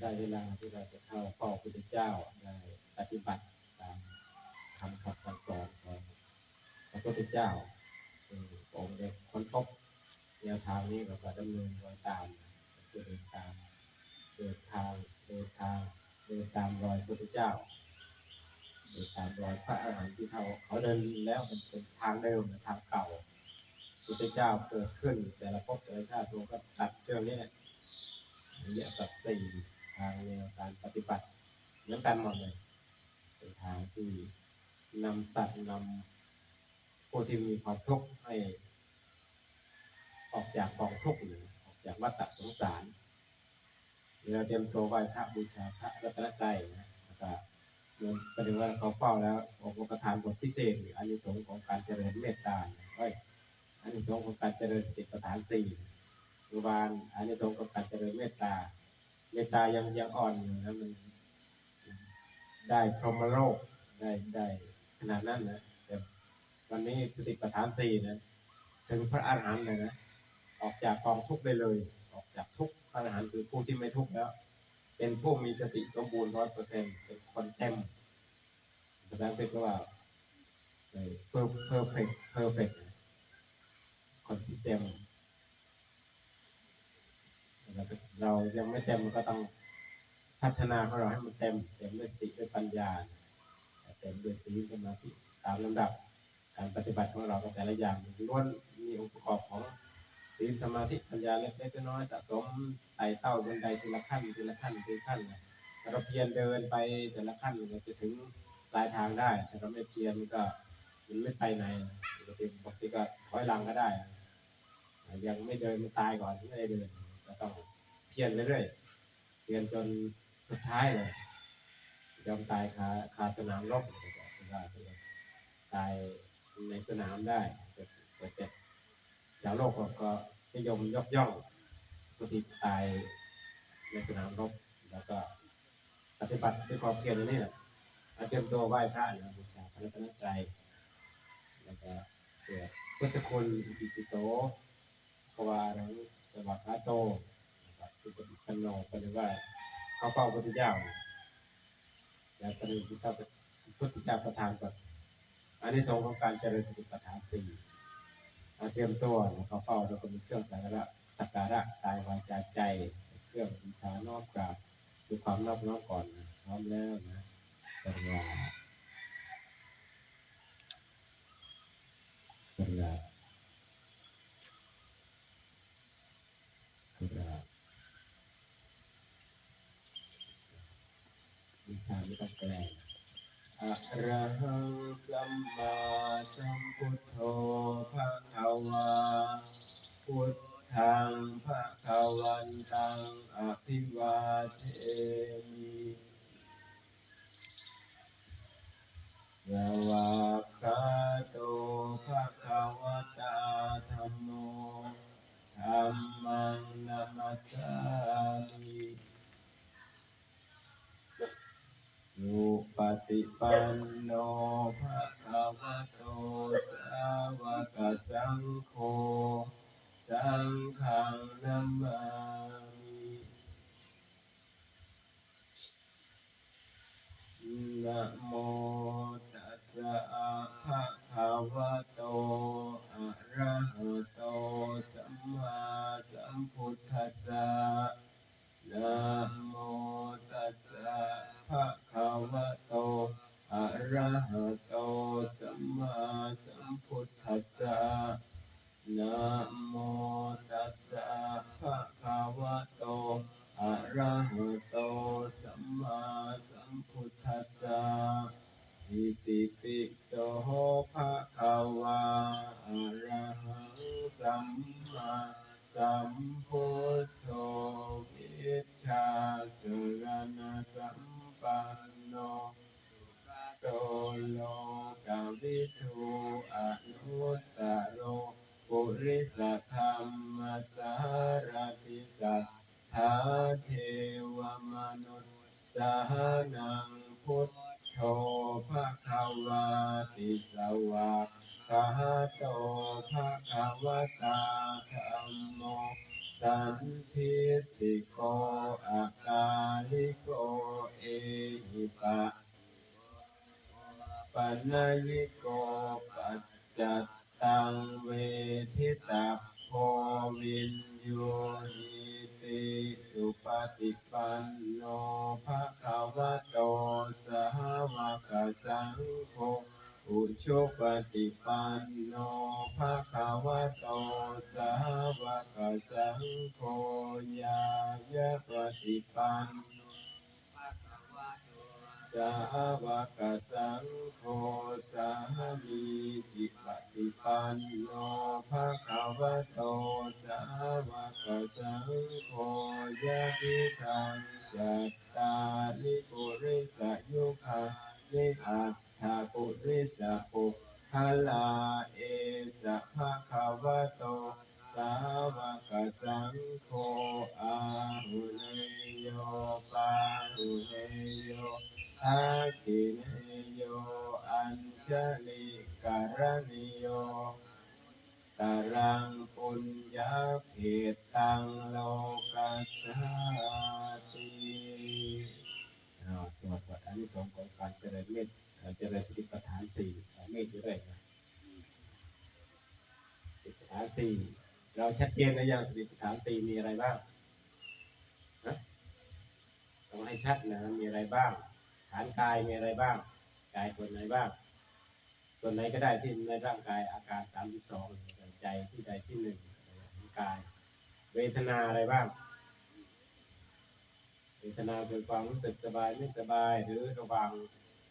ได้เวลาที่เราจะเข้าเฝ้าพระพุทธเจ้าได้ปฏิบัติตามคำคำสอนของพระพุทธเจ้าองค์ได้ค้นพบแนวทางนี้เราก็ดำเนินรอยตามเดินตามเดินทางเดินทางเดินตามรอยพระพุทธเจ้าเดินตามรอยพระอรหันต์ที่เขาเขาเดินแล้วมันเป็นทางเดิมทางเก่าพระพุทธเจ้าเกิดขึ้น แต่ละภพแต่ละชาติตัวก็ตัดเรื่องนี้แหละอริยสัจสี่างแนวการปฏิบัติเหมือนกันหมดเลยเป็นทางที่นำสัตว์นำผู้ที่มีความทุกข์ให้ออกจากกองทุกข์หรือออกจากวัฏสงสารเราเตรียมตัวไหว้พระบูชาพระรัตนตรัยนะแล้วก็เมื่อประเดี๋ยวว่าเขาเฝ้าแล้วองค์ประธานบทพิเศษหรืออานิสงส์ของการเจริญเมตตาเอ้ยอานิสงส์ของการเจริญสติปัฏฐานสี่คือบานอันนี้สงส์กับการเจริญเมตตา เมตตายังยังอ่อนอยู่นะมัน ได้พรหมโลกได้ได้ขนาดนั้นนะแต่วันนี้สติปัฏฐานสี่นะถึงพระอรหันต์เลยนะออกจากกองทุกข์ได้เลย ออกจากทุกข์พระอรหันต์คือผู้ที่ไม่ทุกข์แล้ว เป็นผู้มีสติสมบูรณ์ร้อยเปอร์เซ็นต์เป็นคนเต็มภาษาอังกฤษก็ว่า perfect perfect คนที่เต็ม เรายังไม่เต็มก็ต้องพัฒนาของเราให้มันเต็ม เต็มด้วยสติด้วยปัญญา เต็มด้วยสีสมาธิตามลำดับ การปฏิบัติของเราก็แต่ละอย่างล้วนมีองค์ประกอบของสีสมาธิปัญญาเล็กๆน้อยๆสะสมไต่เต้าบนไดทีละขั้นทีละขั้นทีละขั้นเราเพียรเดินไปแต่ละขั้นเราจะถึงปลายทางได้แต่เราไม่เพียรก็มันไม่ไปไหนบางทีก็ถอยหลังก็ได้ ยังไม่เดินมันตายก่อนที่ไม่ได้เดิน ก็ต้องเพียรเรื่อยๆเพียรจนสุดท้ายเลยยอมตายคาคาสนามรบว่าตายในสนามได้แต่แต่ชาวโลกก็นิยมยกย่องผู้ที่ตายในสนามรบแล้วก็ปฏิบัติด้วยความเพียรนี่แหละเตรียมตัวไหว้พระนะบูชาพระรัตนตรัยแล้วก็เกิดพุทธคุณอิติปิโสภาวารังสวัสดิ์โตนะครับ สุปฏิปันโนก็เรียกว่า เขาเฝ้าพระพุทธเจ้าแล้วก็มีพุทธพุทธเจ้าประทานก่อนอันนี้สองของการเจริญสติปัฏฐานสี่มาเตรียมตัวเขาเฝ้าแล้วก็มีเครื่องสักการะสักการะกายวาจาใจ เครื่องบูชานอบกราบด้วยความนอบน้อมก่อนนะพร้อมแล้วนะปัญญาปัญญาปัญญาวิชา ไม่ต้องแปลอะระหังสัมมาสัมพุทโธภะคะวาพุทธังภะคะวันตังอภิวาเทมิสวากาโตภะคะวะตาธัมธัมมังนัมสสามิสุ ป จัตตังเวทิตาโพวินโยหิติสุปฏิปันโนภะคะวะโตสาวกสังโฆอุชุปฏิปัน ย่างสติปัฏฐานสี่มีอะไรบ้างนะต้องให้ชัดนะมีอะไรบ้าง ฐานกายมีอะไรบ้าง กายส่วนไหนบ้าง ส่วนไหนก็ได้ที่ในร่างกายอาการสามสิบสองใจที่ใดที่หนึ่งกาย เวทนาอะไรบ้าง เวทนาคือความรู้สึกสบายไม่สบายหรือระว่าง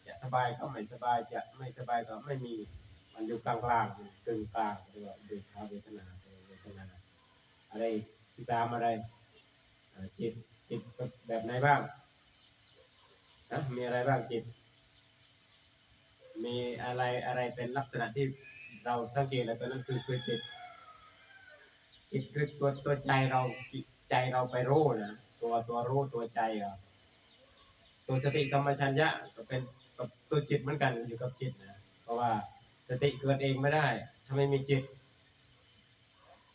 จะสบายก็ไม่สบายจะไม่สบายก็ไม่มีมันอยู่กลางกลางๆกึ่งกลางเรียกว่าเวทนาเวทนาเวทนา อะไรที่ตามอะไรจิตจิตแบบไหนบ้างนะมีอะไรบ้างจิต มีอะไรอะไรเป็นลักษณะที่เราสังเกตแล้วตัวนั้นคือคือจิตจิตคือตัวตัวใจเราใจเราไปรู้นะตัวตัวรู้ตัวใจอะตัวสติสัมปชัญญะก็เป็นกับตัวจิตเหมือนกันอยู่กับจิตนะเพราะว่าสติเกิดเองไม่ได้ ถ้าไม่มีจิต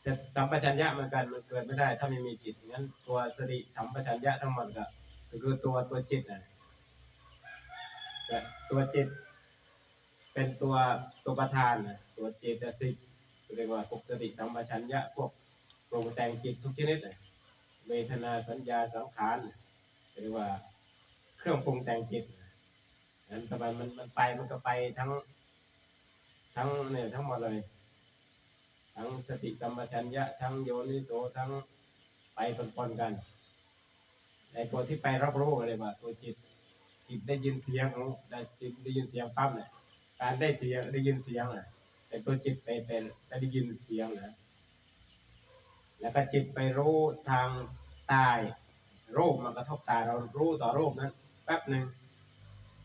จะสัมปชัญญะเหมือนกันมันเกิดไม่ได้ ถ้าไม่มีจิตงั้น ตัวสติสัมปชัญญะทั้งหมดก็คือตัวตัวจิตนะตัวจิต เป็นตัวตัวประธานนะตัวเจตสิกเรียกว่าปกสติสัมปชัญญะพวกปรุงแต่งจิตทุกชนิดน่ะเวทนาสัญญาสังขารเรียกว่าเครื่องปรุงแต่งจิตนั้นแต่มันมันมันไปมันก็ไปทั้ง ทั้งเนี่ยทั้งหมดเลย ทั้งสติสัมปชัญญะทั้งโยนิโสทั้งไปปนๆกันในตัวที่ไปรับรู้เลยว่าตัวจิต จิตได้ยินเสียงของได้จิตได้ยินเสียงปั๊บเนี่ยการได้เสียงได้ยินเสียงอะแต่ตัวจิตไปเป็นได้ยินเสียงนะแล้วก็จิตไปรู้ทางตายรูปมันกระทบตาเรารู้ต่อรูปนั้นแป๊บหนึ่ง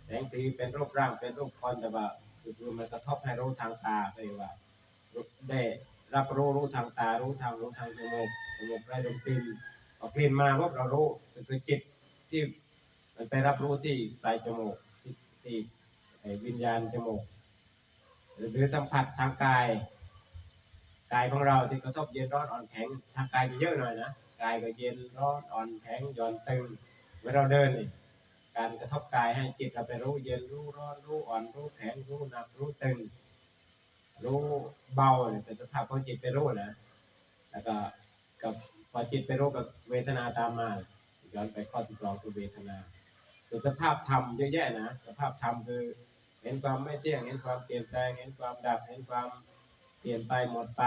แสงสีเป็นรูปร่างเป็นรูปคนแต่ว่าคือมันกระทบให้รู้ทางตาเลยว่าได้ รับรู้รู้ทางตารู้ทางรู้ทางจมูกจมูกได้ดมกลิ่นพอกลิ่นมาปุ๊บเรารู้คือจิตที่มันไปรับรู้ที่ปลายจมูกที่ที่วิญญาณจมูกหรือหรือสัมผัสทางกายกายของเราที่กระทบเย็นร้อนอ่อนแข็งทางกายจะเยอะหน่อยนะกายก็เย็นร้อนอ่อนแข็งหย่อนตึงเมื่อเราเดินนี่การกระทบกายให้จิตเราไปรู้เย็นรู้ร้อนรู้อ่อนรู้แข็งรู้หนักรู้ตึง รู้เบาเนี่ยเป็นสภาพของจิตไปรู้นะแล้วก็กับพอจิตไปรู้กับเวทนาตามมาย้อนไปข้อที่สองคือเวทนาคือสภาพธรรมเยอะแยะนะสภาพธรรมคือเห็นความไม่เที่ยงเห็นความเปลี่ยนแปลงเห็นความดับเห็นความเปลี่ยนไปหมดไป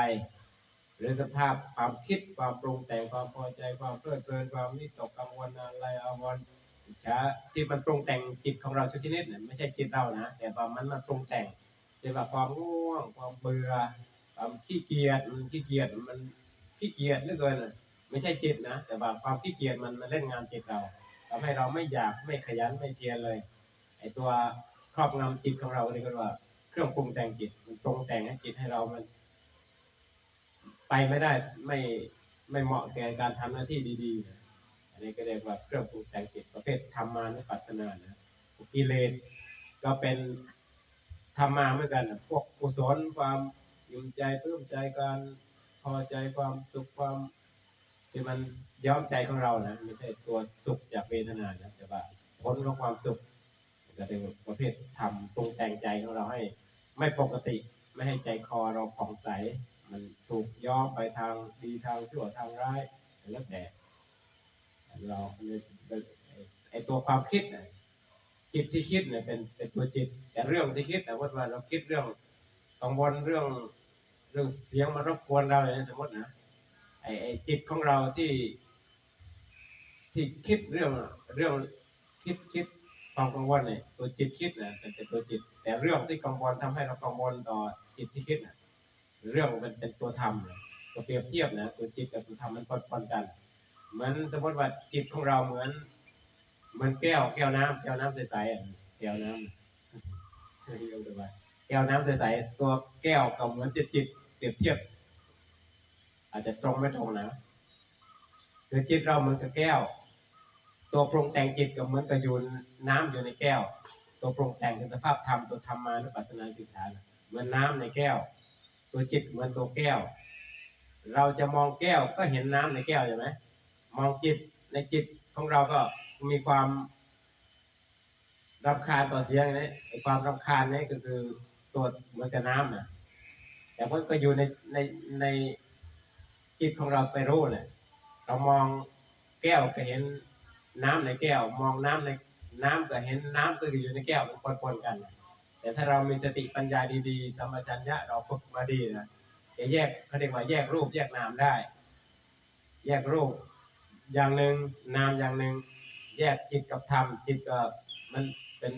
หรือสภาพความคิดความปรุงแต่งความพอใจความเพลิดเพลินความวิตกกังวลอะไรอาวรณ์อิจฉาที่มันปรุงแต่งจิตของเราทุกชนิดเนี่ยไม่ใช่จิตเรานะแต่ว่ามันมันปรุงแต่ง ช่นว่าความง่วงความเบื่อความขี้เกียจมันขี้เกียจมันขี้เกียจเหลือเกินไม่ใช่จิตนะแต่ว่าความขี้เกียจมันมาเล่นงานจิตเราทำให้เราไม่อยากไม่ขยันไม่เพียรเลยไอตัวครอบงำจิตของเราเรียกว่า เครื่องปรุงแต่งจิตมันปรุงแต่งให้จิตให้เรามัน ไปไม่ได้ไม่ไม่เหมาะแก่การทำหน้าที่ดีๆอันนี้ก็เรียกว่าเครื่องปรุงแต่งจิตประเภทธรรมานุปัสสนานะกิเลสก็เป็น ธรรมาเหมือนกันพวกกุศลความยิ่มใจปลื้มใจการพอใจความสุขความที่มันย้อมใจของเรานะไม่ใช่ตัวสุขจากเวทนานะแต่ว่าผลของความสุขจะเป็นประเภททำปรุงแต่งใจของเราให้ ไม่ปกติ ไม่ให้ใจคอเราผ่องใส มันถูกย้อมไปทางดีทางชั่วทางร้ายแล้วแต่เราไอตัวความคิดน่ะ จิตที่คิดเนี่ยเป็นเป็นตัวจิต แต่เรื่องที่คิดแต่ว่าว่าเราคิดเรื่องกังวลเรื่องเรื่องเสียงมารบกวนเราอย่างนี้สมมตินะไอไอจิตของเราที่ ที่คิดเรื่องเรื่องคิดคิดความกังวลเนี่ยตัวจิตคิดนะเป็นเป็นตัวจิต แต่เรื่องที่กังวลทำให้เรากังวลต่อจิตที่คิดนะเรื่องมันเป็นตัวธรรมตัวเปรียบเทียบนะตัวจิตกับตัวธรรมมันปนๆกัน เหมือนสมมติว่าจิตของเราเหมือน มือนแก้วแก้วน้ำแก้วน้ำใสๆอะแก้วน้ำเรียกว่าแก้วน้ำใสๆตัวแก้วกับเหมือนจิตจิตเปรียบเทียบ อาจจะตรงไม่ตรงนะคือจิตเราเหมือนกับแก้ว ตัวปรุงแต่งจิตก็เหมือนกับอยู่น้ำอยู่ในแก้ว ตัวปรุงแต่งคือสภาพธรรมตัวธรรมานุปัสสนาสิกขาเหมือนน้ำในแก้ว ตัวจิตเหมือนตัวแก้ว เราจะมองแก้วก็เห็นน้ำในแก้วใช่ไหมมองจิตในจิตของเราก็ มีความรำคาญต่อเสียงนี่ไอ้ความรำคาญนี่ก็คือตัวเหมือนกับน้ำนะแต่มันก็อยู่ในในในจิตของเราไปรู้เนี่ยเรามองแก้วก็เห็นน้ำในแก้ว มองน้ำในน้ำก็เห็นน้ำก็อยู่ในแก้วมันปนๆกัน แต่ถ้าเรามีสติปัญญาดีๆสัมปชัญญะเราฝึกมาดีนะจะแยกเขาเรียกว่าแยกรูปแยกนามได้ แยกรูปอย่างหนึ่งนามอย่างหนึ่ง แยกจิตกับธรรมจิตก็มันเป็น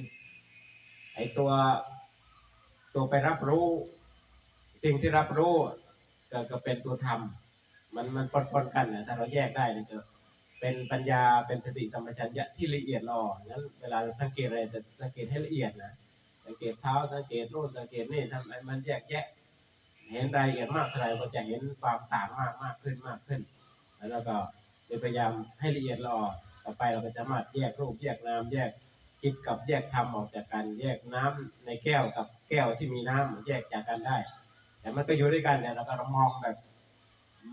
ไอตัวตัวไปรับรู้ สิ่งที่รับรู้ก็ก็เป็นตัวธรรม มันมันปนๆกันนะถ้าเราแยกได้เนี่จะเป็นปัญญาเป็นสติสัมปชัญญะที่ละเอียดอ่อนนั้นเวลาเราสังเกตอะไรจะสังเกตให้ละเอียดนะสังเกตเท้าสังเกตโน่นสังเกตนี่ทำให้มันแยกแยะ เห็นรายละเอียดมากเท่าไหร่ก็จะเห็นความต่างมากมากขึ้นมากขึ้น แล้วก็พยายามให้ละเอียดละออ ต่อไปเราก็จะสามารถแยกรูปแยกนามแยกจิตกับแยกธรรมออกจากกันแยกน้ำในแก้วกับแก้วที่มีน้ำแยกจากกันได้ แต่มันก็อยู่ด้วยกันแต่เราก็มองแบบ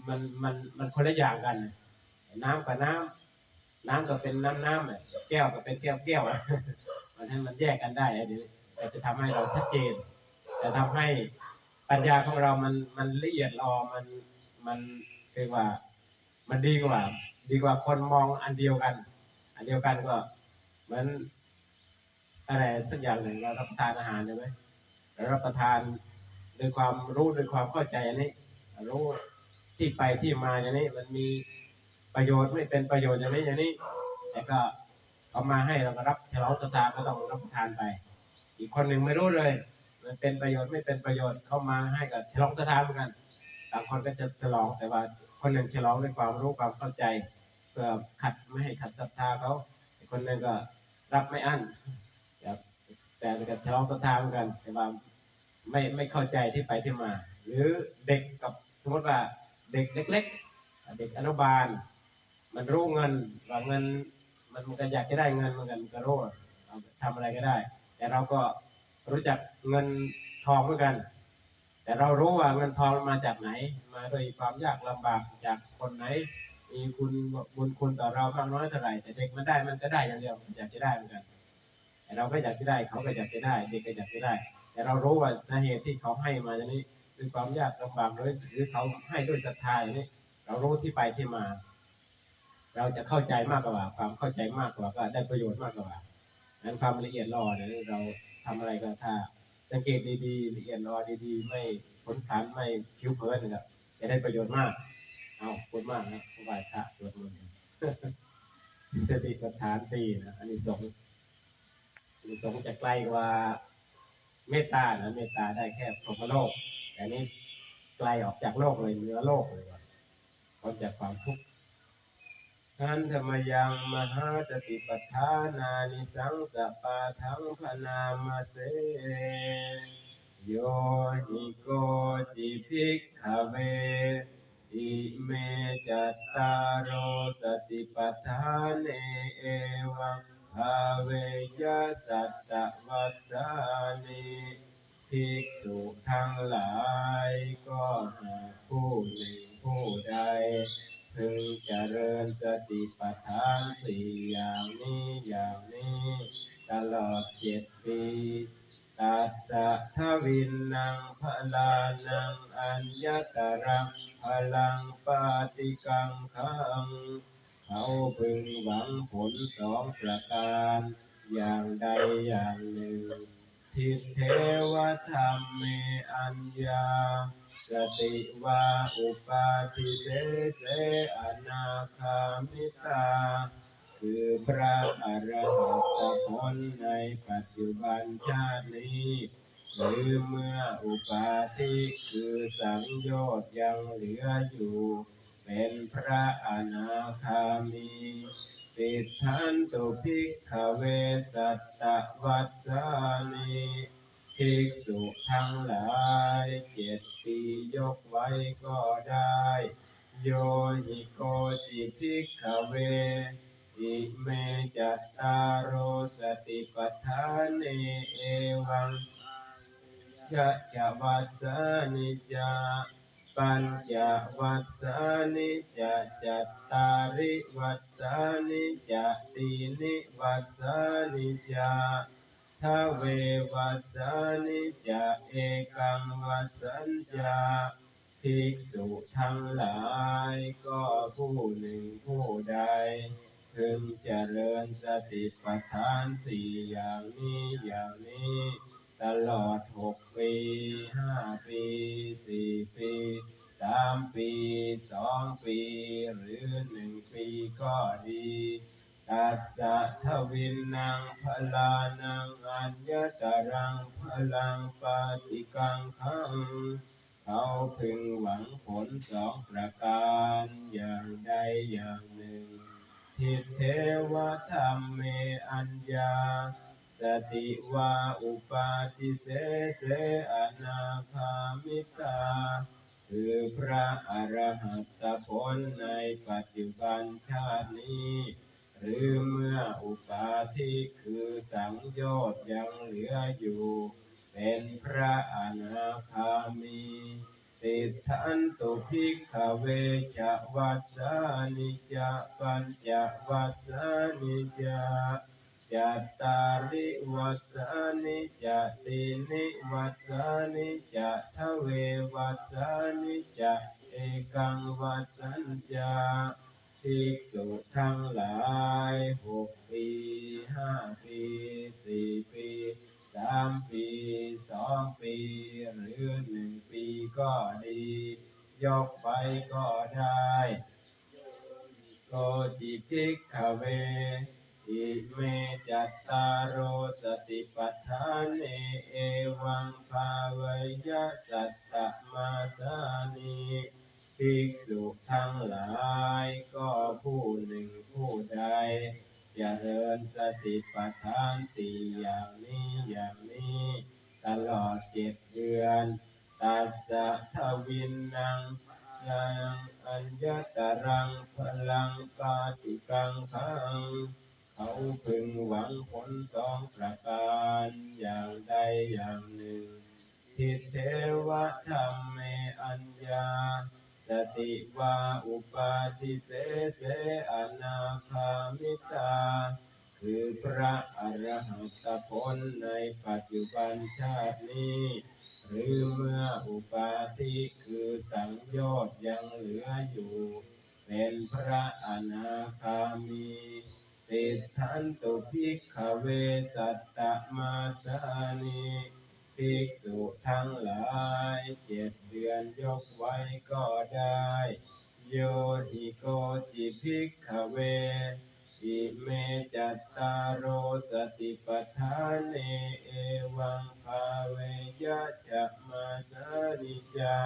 มันมันมันคนละอย่างกัน น้ำกับน้ำน้ำก็เป็นน้ำน้ำแก้วก็เป็นแก้วแก้วอะมันให้มันแยกกันได้อันนี้แต่จะทำให้เราชัดเจนจะทำให้ปัญญาของเรามันมันละเอียดละออมันมันเรียกว่า มันดีกว่า ดีกว่าคนมองอันเดียวกัน อันเดียวกันก็เหมือนอะไรสักอย่างหนึ่งเรารับประทานอาหารใช่ไหมเรารับประทานด้วยความรู้ด้วยความเข้าใจอันนี้ รู้ที่ไปที่มาอย่างนี้ มันมีประโยชน์ไม่เป็นประโยชน์อย่างนี้อย่างนี้แต่ก็เอามาให้เราก็รับฉลองสตาร์ก็ต้องรับประทานไป อีกคนหนึ่งไม่รู้เลย มันเป็นประโยชน์ไม่เป็นประโยชน์เข้ามาให้กับฉลองสถาเหมือนกันต่างคนก็จะฉลองแต่ว่า คนหนึ่งฉลองด้วยความรู้ความเข้าใจเพื่อขัดไม่ให้ขัดศรัทธาเขาคนหนึ่งก็รับไม่อั้นแต่ก็ฉลองศรัทธาเหมือนกันแต่ว่าไม่ไม่เข้าใจที่ไปที่มา หรือเด็กกับสมมติว่าเด็กเล็ก ๆ เด็กอนุบาล มันรู้เงินว่าเงิน มันมันก็อยากจะได้เงินเหมือนกันก็รู้ว่าเอาไปทำอะไรก็ได้ แต่เราก็รู้จักเงินทองเหมือนกัน แต่เรารู้ว่าเงินทองมาจากไหน มาด้วยความยากลำบากจากคนไหน มีคุณบุญคุณต่อเรามากน้อยเท่าไหร่แต่เด็กมันได้มันก็ได้อย่างเดียวอยากจะได้เหมือนกันแต่เราก็อยากจะได้เขาก็อยากจะได้เด็กก็อยากจะได้ แต่เรารู้ว่าสาเหตุที่เขาให้มาอย่างนี้ด้วยความยากลำบากหรือหรือเขาให้ด้วยศรัทธาอย่างนี้เรารู้ที่ไปที่มา เราจะเข้าใจมากกว่า ความเข้าใจมากกว่าก็ได้ประโยชน์มากกว่านั้นความละเอียดรอเนี่ยเราทำอะไรก็ถ้า สังเกตดีๆละเอียดรอดี ๆ ไม่ผลฐานไม่คิ้วเพินนะครับจะได้ประโยชน์มาก เอาคุณมากนะไหว้พระสวดมนต์สติปัฏฐานสี่นะอันนี้สงอันนี้สงจะใกล้กว่าเมตตานะเมตตาได้แค่พรหมโลกแต่นี้ไกลออกจากโลกเลยเหนือโลกเลยว่ะพ้นจากความทุกข์ ทันธรรมยังมหาสติปัฏฐานานิสังสปาทังพนามาเสโยหิโกจิภิกขเวอิเมจัตตารโอสติปัฏฐานเนเอวังภาเวยสัตตวัฏานิภิกษุทั้งหลายก็หาผู้หนึ่งผู้ใด พึงจะอย่างนี้อย่างนี้ ตลอดเจ็ดปีตัสสะทวินนังพลานังอัญญตรังพลังปาติกังขังเขาพึงหวังผลสองประการ อย่างใดอย่างหนึ่ง ทิเทวธรรมเมอัญญา สติวาอุปาทิเสเสอนาคามิตา คือพระอรหัตผลในปัจจุบันชาตินี้หรือเมื่ออุปาทิคือสังโยชน์ยังเหลืออยู่ เป็นพระอนาคามีติทันตุภิกขเวสัตตวัสสานิ ภิกษุทั้งหลายเจ็ดปียกไว้ก็ได้ โยหิโกจิภิกขเวอิเมจัตตารโรสติปัฏฐานเนเอวังยะจวัสสานิจาปัญจวัสสานิจาจัตตาริวัสสานิจาตีนิวัสสานิจา เววัสานิจาเอกังวัสสัญจาภิกษุทั้งหลายก็ผู้หนึ่งผู้ใดพึงเจริญสติปัฏฐานสี่อย่างนี้อย่างนี้ ตลอดหกปีห้าปีสี่ปีสามปีสองปี หรือหนึ่งปีก็ดี ตัสสะทวินนางพลานังอัญญตรังพลังปาติกังขังเขาพึงหวังผลสองประการอย่างใดอย่างหนึ่ง ทิเทวธรรมเมอัญญา สติวาอุปาทิเสเสอนาคามิตาคือพระอรหัตผลในปัจจุบันชาตินี้ หรือเมื่ออุปาทิคือสังโยชน์ยังเหลืออยู่ เป็นพระอนาคามีติทันตุภิกขเวชวัสานิจปัญจวัสานิจจัตตาริวัสานิจตินิวัสานิจทเววัสานิจเอกังวัสัญจา ภิกษุทั้งหลายหกปีห้าปีสี่ปีสามปีสองปีหรือหนึ่งปีก็ดี ยกไปก็ได้โกจิภิกขเวอิเมจัตตารโรสติปัฏฐานเนเอวังภาวยสัตตมาสานิ ภิกษุทั้งหลายก็ผู้หนึ่งผู้ใดจเจริญสติปัฏฐานสี่อย่างนี้อย่างนี้ ตลอดเจ็ดเดือน ตัสสะทวินนังยังอัญญตรังพลังกาติกังขังเขาพึงหวังผลสองประการอย่างใดอย่างหนึ่งทิเทวธรรมเมอัญญา สติวาอุปาทิเสเสอนาคามิตา คือพระอรหัตผลในปัจจุบันชาตินี้ หรือเมื่ออุปาทิคือสังโยชน์ยังเหลืออยู่ เป็นพระอนาคามีติทันตุภิกขเวสัตตมาสานิ ภิกษุทั้งหลายเจ็ดเดือนยกไว้ก็ได้ โยหิโกจิภิกขเวอิเมจัตตารโรสติปัฏฐานเนเอวังภาเวยะจะมาสานิจา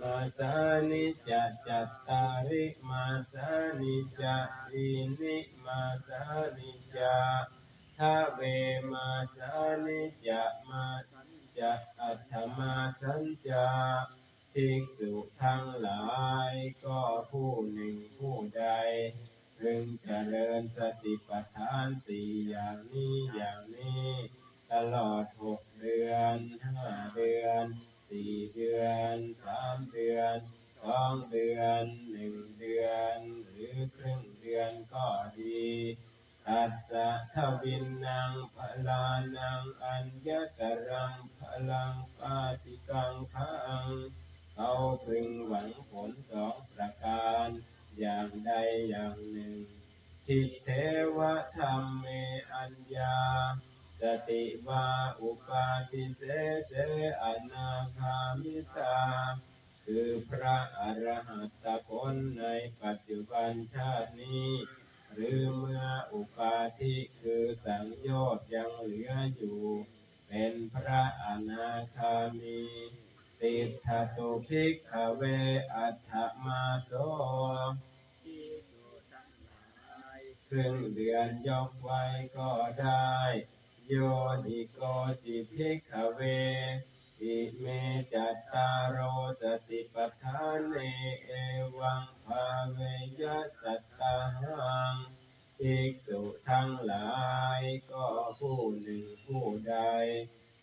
มาสานิจจัตตาริมาสานิจอินิมาสานิจะ ทะเวมาสานิจมาจะอัตมาสัญจาภิกษุทั้งหลายก็ผู้หนึ่งผู้ สังโยชน์ยังเหลืออยู่ เป็นพระอนาคามี ติทตุภิกขเวอัตถมาโสครึ่งเดือนยกไว้ก็ได้ โยนิโกจิภิกขเวอิเมจัตตารโรสติปัฏฐานเนเอวังภาเวยสัตตัง ภิกษุทั้งหลายก็ผู้หนึ่งผู้ใด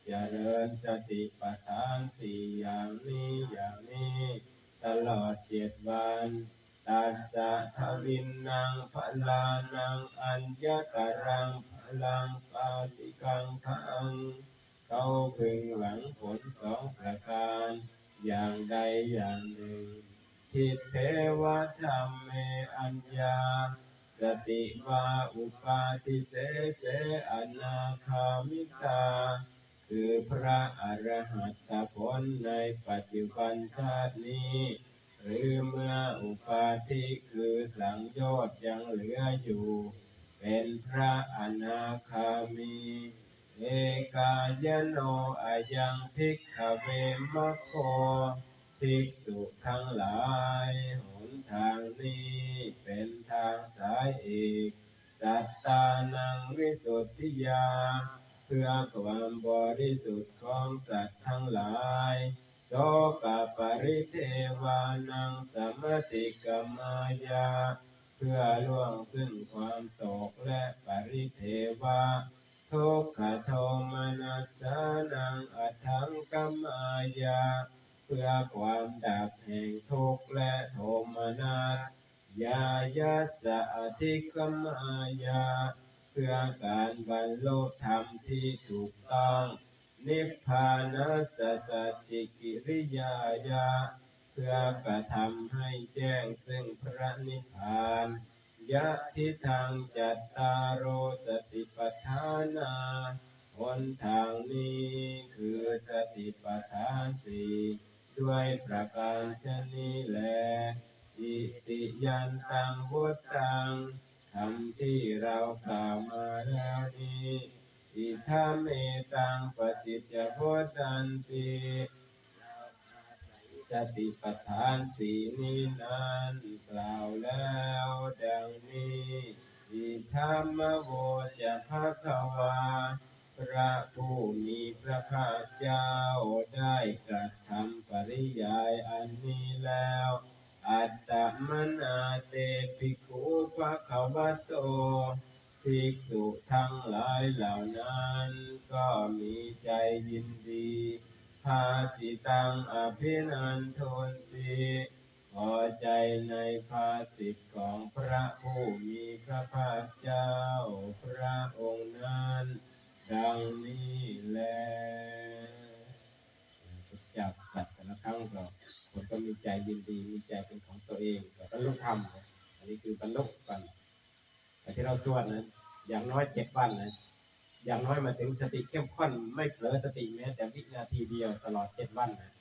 เจริญสติปัฏฐานสี่อย่างนี้อย่างนี้ ตลอดเจ็ดวันตัสสะทวินนางพลานังอัญญกรังพลังปาติกังขังเขาพึงหวังผลสองประการ อย่างใดอย่างหนึ่งทิเทวธรรมเมอัญญา สติวาอุปาทิเสเสอนาคามิตา คือพระอรหัตผลในปัจจุบันชาตินี้ หรือเมื่ออุปาทิคือสังโยชน์ยังเหลืออยู่ เป็นพระอนาคามี เอกายโนอายังภิกขเวมะโคภิกษุทั้งหลาย ทางนี้เป็นทางสายเอกสัตตานังวิสุทธิยา เพื่อความบริสุทธิ์ของสัตว์ทั้งหลายโสกปริเทวานังสมติกมายา เพื่อล่วงซึ่งความโศกและปริเทวาทุกขโทมนัสสานังอัทังกัมมายา เพื่อความดับแห่งทุกข์และโทมนัสยายัสสะอธิกัมมายา เพื่อการบรรลุธรรมที่ถูกต้อง นิพพานัสสะสัจจิกิริยายา เพื่อก ระทำให้แจ้งซึ่งพระนิพพานยะทิทางจัตตารโรสติปัฏฐานาหนทางนี้คือสติปัฏฐานสี่ด้วยประการชนี้แลอิติยันตังพุทธังคำที่เรากล่าวมาแล้วนี้อิทาเมตังปฏิจจพุทธันติ สติปัฏฐานสีนี้นั้นกล่าวแล้วดังนี้อิธรรมโวจะภะคะวาพระผู้มีพระภาคเจ้าได้กระทำปริยายอันนี้แล้ว อัตตมนาเตปิกขุภะคะวะโตภิกษุทั้งหลายเหล่านั้นก็มีใจยินดี ภาสิตังอภินันทนติพอใจในภาสิทธิของพระผู้มีพระภาคเจ้า พระองค์นั้น ดังนี้แลจับจัดแต่ละครั้งก็คนก็มีใจยินดีมีใจเป็นของตัวเองก็บรรลุธรรมอันนี้คือบรรลุกันแต่ที่เราสวดนะอย่างน้อยเจ็ดวันนะ อย่างน้อยมาถึงสติเข้มข้นไม่เผลอสติแม้แต่วินาทีเดียวตลอดเจ็ดวันนะ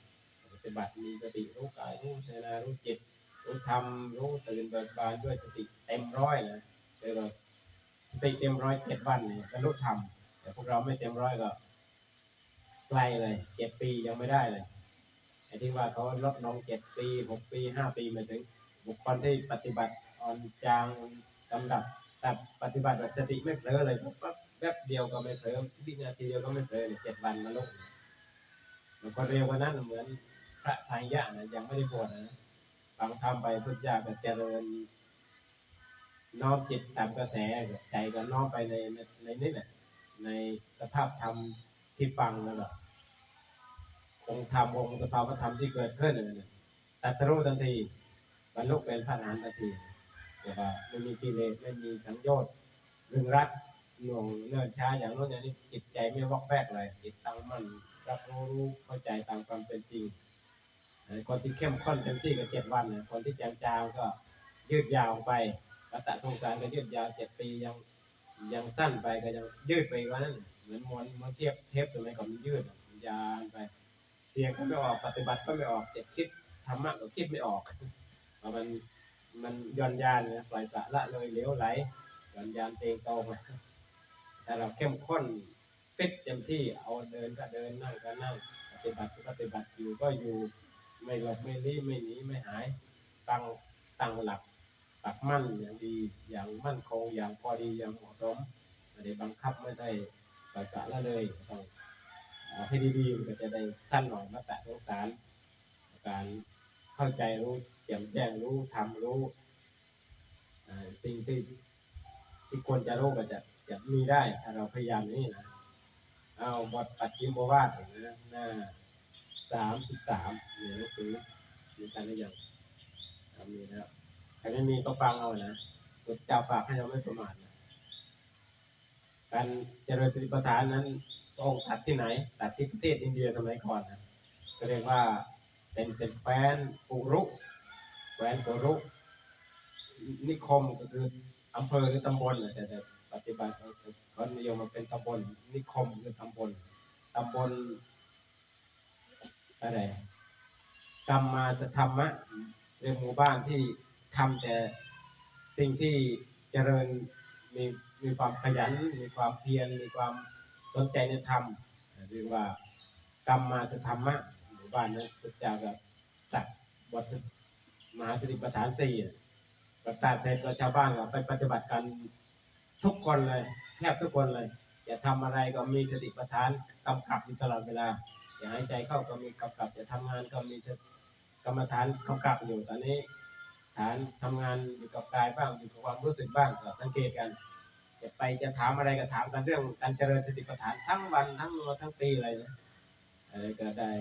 ปฏิบัติมีสติรู้กายรู้เจนารู้จิตรู้ธรรมรู้ตื่นเบิกบานด้วยสติเต็มร้อยนะเดี๋ยวเราสติเต็มร้อยเจ็ดวันเนี่ยบรรลุธรรมแต่พวกเราไม่เต็มร้อยก็ไกลเลยเจ็ดปียังไม่ได้เลยไอ้ที่ว่าเขาลดลงเจ็ดปีหกปีห้าปีมาถึง บุคคลที่ปฏิบัติอ่อนจางลำดับแต่ปฏิบัติแบบสติไม่เผลอเลยปุ๊บปั๊บ แป๊บเดียวก็ไม่เผลอวินาทีเดียวก็ไม่เผลอเนี่ยเจ็ดวันมาลุกบางคนเร็วกว่านั้นเหมือนพระทายยะนะยังไม่ได้บวชนะฟังธรรมไปพุทธเจ้าก็เจริญน้อมจิตตามกระแสใจก็น้อมไปในในในนี่แหละในสภาพธรรมที่ฟังแล้วก็องค์ธรรมองค์สภาวธรรมที่เกิดขึ้นนั่นน่ะตรัสรู้ทันทีบรรลุเป็นพระอรหันต์ทันทีแต่ว่าไม่มีกิเลสไม่มีสังโยชน์รึงรัด หน่วงเนิ่นช้าอย่างโน้นอย่างนี้จิตใจไม่วอกแวกเลยจิตตั้งมั่นรับรู้เข้าใจตามความเป็นจริงคนที่เข้มข้นเต็มที่ก็เจ็ดวันคนที่จางๆก็ยืดยาวไปวัฏสงสารก็ยืดยาวเจ็ดปียังยังสั้นไปก็ยังยืดไปกว่านั้นเหมือนมวนมวนเทียบเทปสมัยก่อนมันยืดมันยาวไป เสียงก็ไม่ออกปฏิบัติก็ไม่ออกเจะคิดธรรมะก็คิดไม่ออกมันมันย่อนยานเนี่ยปล่อยสาระเลยเหลวไหลย่อนยานเตงโตมา แต่เราเข้มข้นฟิตเต็มที่เอาเดินก็เดินนั่งก็นั่งปฏิบัติก็ปฏิบัติอยู่ก็อยู่ไม่หลบไม่ลี้ไม่หนีไม่หายตั้งตั้งหลักปักมั่นอย่างดีอย่างมั่นคงอย่างพอดีอย่างเหมาะสมไม่ได้บังคับไม่ได้ปล่อยสาระเลยต้องเอาให้ดีๆมันก็จะได้สั้นหน่อยมาตะสงสารการเข้าใจรู้แจ่มแจ้งรู้ทำรู้สิ่งที่ที่ควรจะรู้ก็จะ จะมีได้ถ้าเราพยายามนี่นะ เอาบทปัจฉิมบวาทนะหน้าสามสิบสามในหนังสือมีกันหรือยังมีแล้วใครไม่มีก็ฟังเอานะพระเจ้าฝากให้เราไม่ประมาทนะการเจริญสติปัฏฐานนั้นพระองค์ตัดที่ไหนตัดที่ประเทศอินเดียสมัยก่อนนะก็เรียกว่าเป็นเป็นแคว้นปุรุแคว้นปุรุนิคมก็คืออำเภอหรือตำบลนะแต่แต่ ปฏิบัติเขาเขานิยมมาเป็นตำบลนิคมคือตำบลตำบลอะไรกรรมมาสธรรมะเรียกหมู่บ้านที่ทำแต่สิ่งที่เจริญมีมีความขยัน มีความเพียรมีความสนใจในธรรมเรียกว่ากรรมมาสธรรมะหมู่บ้านนั้นพระเจ้าก็ตัดบทมหาสติปัฏฐานสี่ประกาศเสร็จก็ชาวบ้านก็ไปปฏิบัติกัน ทุกคนเลยแทบทุกคนเลยจะทำอะไรก็มีสติปัฏฐานกำกับอยู่ตลอดเวลาจะหายใจเข้าก็มีกำกับจะทำงานก็มีกรรมฐานกำกับอยู่ตอนนี้ ฐานทำงานอยู่กับกายบ้างอยู่กับความรู้สึกบ้างก็สังเกตกัน จะไปจะถามอะไรก็ถามกันเรื่องการเจริญสติปัฏฐานทั้งวันทั้งทั้งปีเลยนะอะไรก็ได้